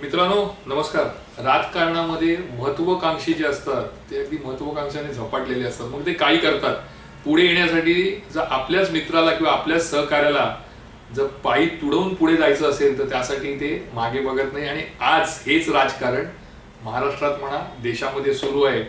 मित्रांनो नमस्कार. राजकारणामध्ये महत्वाकांक्षी जे असतात ते अगदी महत्वाकांक्षाने झपाटलेले असतात. मग ते काही करतात. पुढे येण्यासाठी जर आपल्याच मित्राला किंवा आपल्याच सहकार्याला जर पायी तुडवून पुढे जायचं असेल तर त्यासाठी ते मागे बघत नाही. आणि आज हेच राजकारण महाराष्ट्रात म्हणा देशामध्ये सुरू आहे.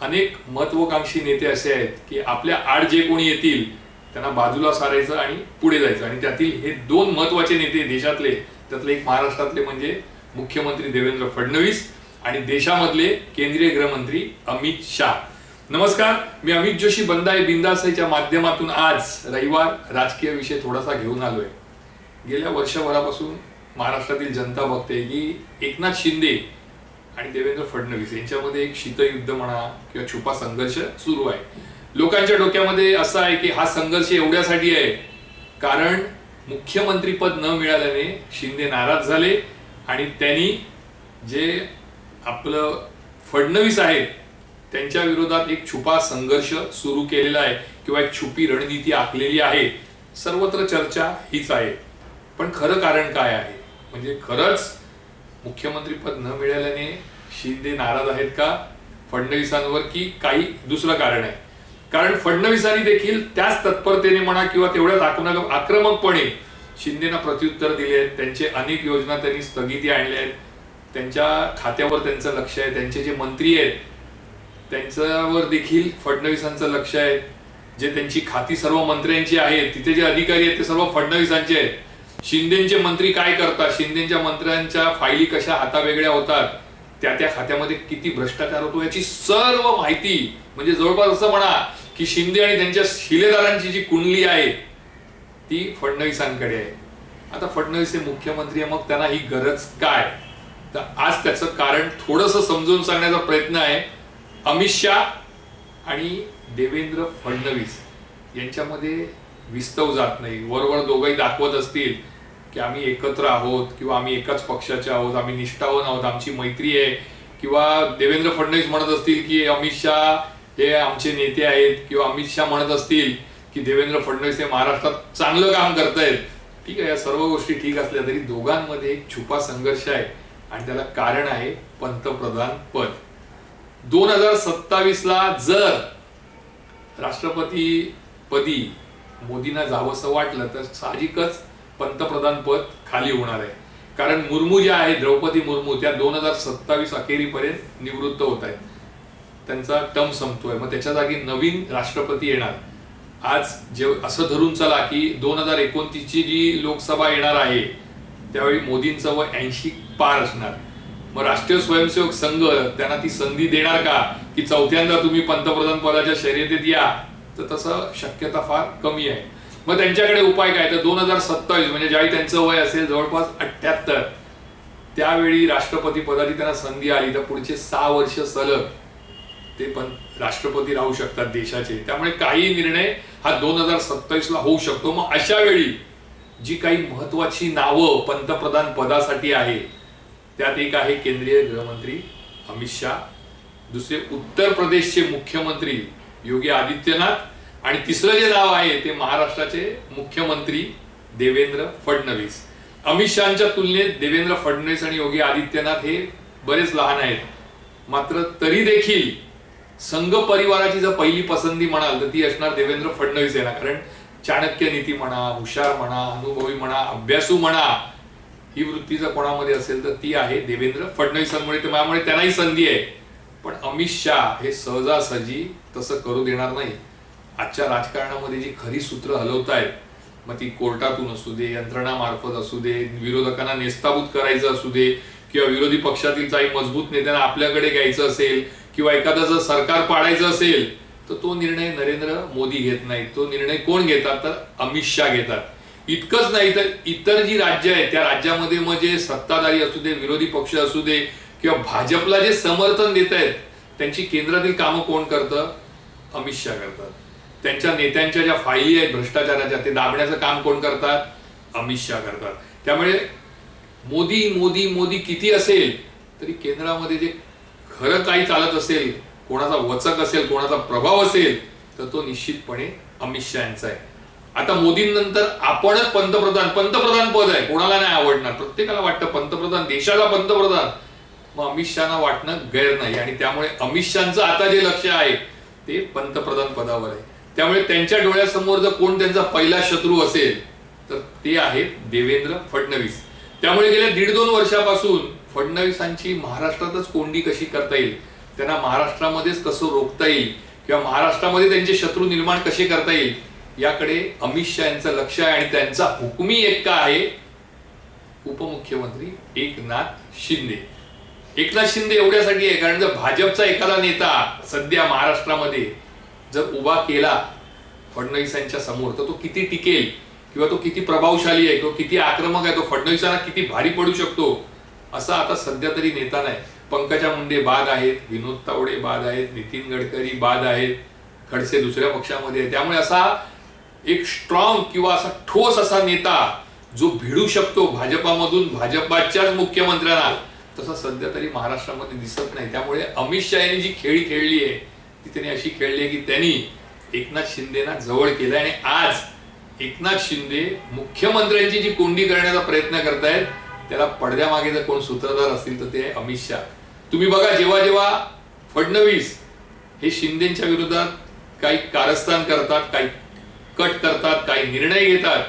अनेक महत्वाकांक्षी नेते असे आहेत की आपल्या आड जे कोणी येतील त्यांना बाजूला सारायचं आणि पुढे जायचं. आणि त्यातील हे दोन महत्त्वाचे नेते देशातले त्यातले एक महाराष्ट्रातले म्हणजे मुख्यमंत्री देवेंद्र फडणवीस आणि देशामधले केंद्रीय गृहमंत्री अमित शाह. नमस्कार मी अमित जोशी बंदाय बिंदासाईच्या माध्यमातून आज रविवार राजकीय विषय थोडासा घेऊन आलोय. गेल्या वर्षभरापासून महाराष्ट्रातील जनता बघते की एकनाथ शिंदे आणि देवेंद्र फडणवीस यांच्यामध्ये एक शीतयुद्ध म्हणा किंवा छुपा संघर्ष सुरू आहे. लोकांच्या डोक्यामध्ये असं आहे की हा संघर्ष एवढ्यासाठी आहे कारण मुख्यमंत्रीपद न मिळाल्याने शिंदे नाराज झाले आणि त्यांनी जे आपलं फडणवीस आहेत त्यांच्या विरोधात एक छुपा संघर्ष सुरू केलेला आहे किंवा एक छुपी रणनीती आखलेली आहे. सर्वत्र चर्चा हीच आहे. पण खरं कारण काय आहे? म्हणजे खरंच मुख्यमंत्रीपद न मिळाल्याने शिंदे नाराज आहेत का? फडणवीसांवर की काही दुसरं कारण आहे? कारण फडणवीसांनी देखील त्याच तत्परतेने म्हणा किंवा तेवढ्याच आक्रमक आक्रमकपणे शिंदेना प्रत्युत्तर दिले आहेत. त्यांचे अनेक योजना त्यांनी स्थगिती आणल्या आहेत. त्यांच्या खात्यावर त्यांचं लक्ष आहे. त्यांचे जे मंत्री आहेत त्यांच्यावर देखील फडणवीसांचं लक्ष आहे. जे त्यांची खाती सर्व मंत्र्यांची आहेत तिथे जे अधिकारी आहेत ते सर्व फडणवीसांचे आहेत. शिंदेचे मंत्री काय करतात? शिंदेच्या मंत्र्यांच्या फायली कशा हातावेगळ्या होतात? त्या त्या खात्यामध्ये किती भ्रष्टाचार होतो याची सर्व माहिती म्हणजे जवळपास असं म्हणा की शिंदे आणि त्यांच्या शिलेदारांची जी कुंडली आहे ती फडणवीसांकडे आहे. आता फडणवीस हे मुख्यमंत्री आहे मग त्यांना ही गरज काय? तर आज त्याचं कारण थोडस समजून सांगण्याचा प्रयत्न आहे. अमित शाह आणि देवेंद्र फडणवीस यांच्यामध्ये विस्तव जात नाही. वरवर दोघंही दाखवत असतील की आम्ही एकत्र आहोत किंवा आम्ही एकाच पक्षाचे आहोत आम्ही निष्ठावान आहोत आमची मैत्री आहे. किंवा देवेंद्र फडणवीस म्हणत असतील की अमित शाह हे आमचे नेते आहेत किंवा अमित शाह म्हणत असतील की देवेंद्र फडणवीस हे महाराष्ट्रात चांगलं काम करतायत. ठीक आहे या सर्व गोष्टी ठीक असल्या तरी दोघांमध्ये एक छुपा संघर्ष आहे आणि त्याला कारण आहे पंतप्रधान पद. दोन हजार सत्तावीस ला जर राष्ट्रपती पदी मोदींना जावंसं वाटलं तर साहजिकच पंतप्रधान पद खाली होणार आहे. कारण मुर्मू ज्या आहेत द्रौपदी मुर्मू त्या दोन हजार सत्तावीस अखेरीपर्यंत निवृत्त होत आहेत. त्यांचा टर्म संपतोय. मग त्याच्या जागी नवीन राष्ट्रपती येणार. आज जे असं धरून चला की दोन हजार एकोणतीसची जी लोकसभा येणार आहे त्यावेळी मोदींचं वय ऐंशी पार असणार. मग राष्ट्रीय स्वयंसेवक संघ त्यांना ती संधी देणार का? की चौथ्यांदा तुम्ही पंतप्रधान पदाच्या शर्यतीत या? तर तसं शक्यता फार कमी आहे. मग त्यांच्याकडे उपाय काय? तर दोन हजार सत्तावीस म्हणजे ज्यावेळी त्यांचं वय असेल जवळपास अठ्ठ्याहत्तर त्यावेळी राष्ट्रपती पदाची त्यांना संधी आली. तर पुढचे सहा वर्ष सलग ते पण राष्ट्रपती राहू शकतात देशाचे. त्यामुळे काही निर्णय हा दोन हजार सत्तावीसला होऊ शकतो. मग अशा वेळी जी काही महत्वाची नावं पंतप्रधान पदासाठी आहे त्यात एक आहे केंद्रीय गृहमंत्री अमित शाह. दुसरे उत्तर प्रदेशचे मुख्यमंत्री योगी आदित्यनाथ. आणि तिसरं जे नाव आहे ते महाराष्ट्राचे मुख्यमंत्री देवेंद्र फडणवीस. अमित शहाच्या तुलनेत देवेंद्र फडणवीस आणि योगी आदित्यनाथ हे बरेच लहान आहेत. मात्र तरी देखील संघ परिवाराची जर पहिली पसंती म्हणाल तर ती असणार देवेंद्र फडणवीस आहे कारण चाणक्य नीती म्हणा हुशार म्हणा अनुभवी म्हणा अभ्यासू म्हणा ही वृत्ती जर कोणामध्ये असेल तर ती आहे देवेंद्र फडणवीसांमुळे. त्यामुळे त्यांनाही संधी आहे. पण अमित शाह हे सहजासहजी तसं करू देणार नाही. आजच्या राजकारणामध्ये जी खरी सूत्र हलवत आहेत मग ती कोर्टातून असू दे यंत्रणामार्फत असू दे विरोधकांना नेस्ताबूत करायचं असू दे किंवा विरोधी पक्षातील काही मजबूत नेत्यांना आपल्याकडे घ्यायचं असेल किंवा एखादं जर सरकार पाडायचं असेल तर तो निर्णय नरेंद्र मोदी घेत नाहीत. तो निर्णय कोण घेतात? तर अमित शहा घेतात. इतकंच नाही तर इतर जी राज्य आहेत त्या राज्यामध्ये मग जे सत्ताधारी असू दे विरोधी पक्ष असू दे किंवा भाजपला जे समर्थन देत आहेत त्यांची केंद्रातील कामं कोण करतं? अमित शाह करतात. त्यांच्या नेत्यांच्या ज्या फायली आहेत भ्रष्टाचाराच्या ते दाबण्याचं काम कोण करतात? अमित शाह करतात. त्यामुळे मोदी मोदी मोदी किती असेल तरी केंद्रामध्ये जे खरं काही चालत असेल कोणाचा वचक असेल कोणाचा प्रभाव असेल तर तो निश्चितपणे अमित शहा यांचा आहे. आता मोदींनंतर आपणच पंतप्रधान पंतप्रधान पद आहे. कोणाला नाही आवडणार? प्रत्येकाला वाटतं पंतप्रधान देशाला पंतप्रधान. मग अमित शहाना वाटणं गैर नाही. आणि त्यामुळे अमित शहाचं आता जे लक्ष आहे ते पंतप्रधान पदावर आहे. त्यामुळे त्यांच्या डोळ्यासमोर जर कोण त्यांचा पहिला शत्रू असेल तर ते आहेत देवेंद्र फडणवीस. त्यामुळे गेल्या दीड दोन वर्षापासून फडणवीसांची महाराष्ट्रातच कोंडी कशी करता येईल? त्यांना महाराष्ट्रामध्येच कसं रोखता येईल? किंवा महाराष्ट्रामध्ये त्यांचे शत्रू निर्माण कसे करता येईल? याकडे अमित शहा यांचं लक्ष आहे आणि त्यांचा हुकुमी का आहे? उपमुख्यमंत्री एकनाथ शिंदे. एकनाथ शिंदे एवढ्यासाठी आहे कारण जर भाजपचा एखादा नेता सध्या महाराष्ट्रामध्ये जर उभा केला फडणवीसांच्या समोर तर तो किती टिकेल? किंवा तो किती प्रभावशाली आहे? किंवा किती आक्रमक आहे? तो फडणवीसांना किती भारी पडू शकतो? असा आता सध्या तरी नेता नाही. पंकजा मुंडे बाद आहेत विनोद तावडे बाद आहेत नितीन गडकरी बाद आहेत खडसे दुसऱ्या पक्षामध्ये आहे त्यामुळे असा एक स्ट्रॉंग किंवा असा ठोस असा नेता जो भिडू शकतो भाजपामधून भाजपाच्याच मुख्यमंत्र्यांना तसा सध्या तरी महाराष्ट्रामध्ये दिसत नाही. त्यामुळे अमित शहा यांनी जी खेळी खेळली आहे ती त्यांनी अशी खेळली आहे की त्यांनी एकनाथ शिंदेना जवळ केलं आणि आज एकनाथ शिंदे मुख्यमंत्र्यांची जी कोंडी करण्याचा प्रयत्न करतायत त्याला पडद्यामागे जर कोण सूत्रधार असतील तर ते अमित शहा. तुम्ही बघा जेव्हा जेव्हा फडणवीस हे शिंदेच्या विरोधात काही कारस्थान करतात काही कट करतात काही निर्णय घेतात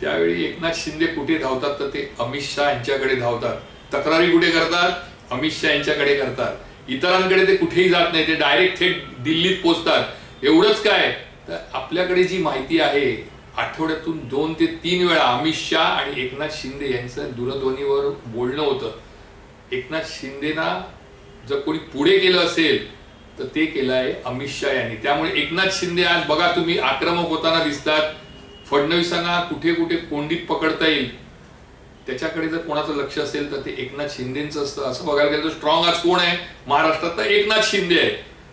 त्यावेळी एकनाथ शिंदे कुठे धावतात तर ते अमित शहा यांच्याकडे धावतात. तक्रारी कुठे करतात? अमित शहा यांच्याकडे करतात. इतरांकडे ते कुठेही जात नाही ते डायरेक्ट थेट दिल्लीत पोहोचतात एवढंच काय? तर आपल्याकडे जी माहिती आहे आठवड्यातून दोन ते तीन वेळा अमित शहा आणि एकनाथ शिंदे यांचं दूरध्वनीवर बोलणं होतं. एकनाथ शिंदेना जर कोणी पुढे केलं असेल तर ते केलं आहे अमित शहा यांनी. त्यामुळे एकनाथ शिंदे आज बघा तुम्ही आक्रमक होताना दिसतात. फडणवीसांना कुठे कुठे कोंडीत पकडता येईल त्याच्याकडे जर कोणाचं लक्ष असेल तर ते एकनाथ शिंदेचं असतं. असं बघायला गेलं तर स्ट्रॉंग आज कोण आहे? महाराष्ट्रात तर एकनाथ शिंदे आहे.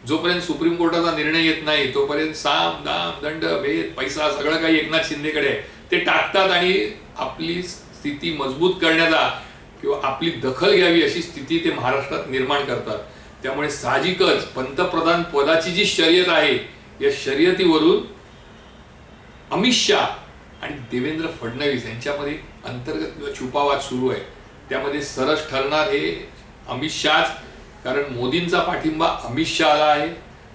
जोपर्यंत सुप्रीम कोर्टाचा निर्णय येत नाही तोपर्यंत साम दाम दंड भेद पैसा सगळं काही एकनाथ शिंदेकडे आहे. ते टाकतात आणि आपली स्थिती मजबूत करण्याचा किंवा आपली दखल घ्यावी अशी स्थिती ते महाराष्ट्रात निर्माण करतात. त्यामुळे साहजिकच पंतप्रधान पदाची जी शर्यत आहे या शर्यतीवरून अमित शहा आणि देवेंद्र फडणवीस यांच्यामध्ये अंतर्गत किंवा छुपावाद सुरू आहे. त्यामध्ये सरस ठरणार हे अमित शहाच. कारण मोदींचा पाठिंबा अमित शहाला आहे.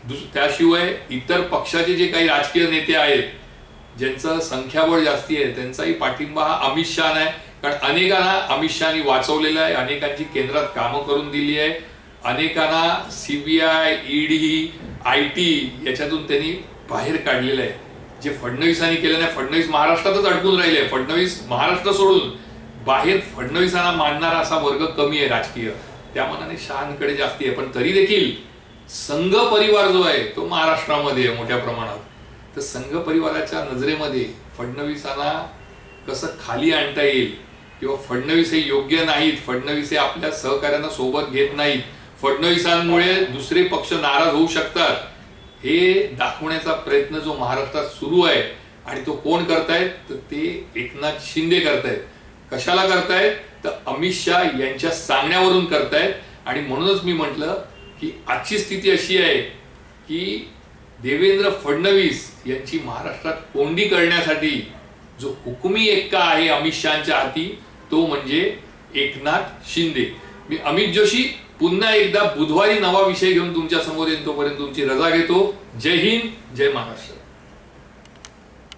दुस त्याशिवाय इतर पक्षाचे जे काही राजकीय नेते आहेत ज्यांचं संख्याबळ जास्ती आहे त्यांचाही पाठिंबा हा अमित शहा आहे. कारण अनेकांना अमित शहानी वाचवलेला आहे अनेकांची केंद्रात कामं करून दिली आहे. अनेकांना सीबीआय ईडी आय टी याच्यातून त्यांनी बाहेर काढलेलं आहे. जे फडणवीसांनी केलं नाही फडणवीस महाराष्ट्रातच अडकून राहिले फडणवीस महाराष्ट्र सोडून बाहेर फडणवीसांना मानणारा असा वर्ग कमी आहे राजकीय. त्या मनाने शहांकडे जास्ती आहे. पण तरी देखील संघ परिवार जो आहे तो महाराष्ट्रामध्ये आहे मोठ्या प्रमाणात. तर संघ परिवाराच्या नजरेमध्ये फडणवीसांना कसं खाली आणता येईल किंवा फडणवीस हे योग्य नाहीत फडणवीस हे आपल्या सहकार्यांना सोबत घेत नाहीत फडणवीसांमुळे दुसरे पक्ष नाराज होऊ शकतात हे दाखवण्याचा प्रयत्न जो महाराष्ट्रात सुरू आहे आणि तो कोण करतायत तर ते एकनाथ शिंदे करतायत. कशाला करतायत? तर अमित शहा यांच्या सांगण्यावरून करतायत. आणि म्हणूनच मी म्हटलं की आजची स्थिती अशी आहे की देवेंद्र फडणवीस यांची महाराष्ट्रात कोंडी करण्यासाठी जो हुकुमी एक्का आहे अमित शहाच्या हाती तो म्हणजे एकनाथ शिंदे. मी अमित जोशी पुन्हा एकदा बुधवारी नवा विषय घेऊन तुमच्यासमोर येईन तोपर्यंत तुमची रजा घेतो. जय हिंद जय महाराष्ट्र.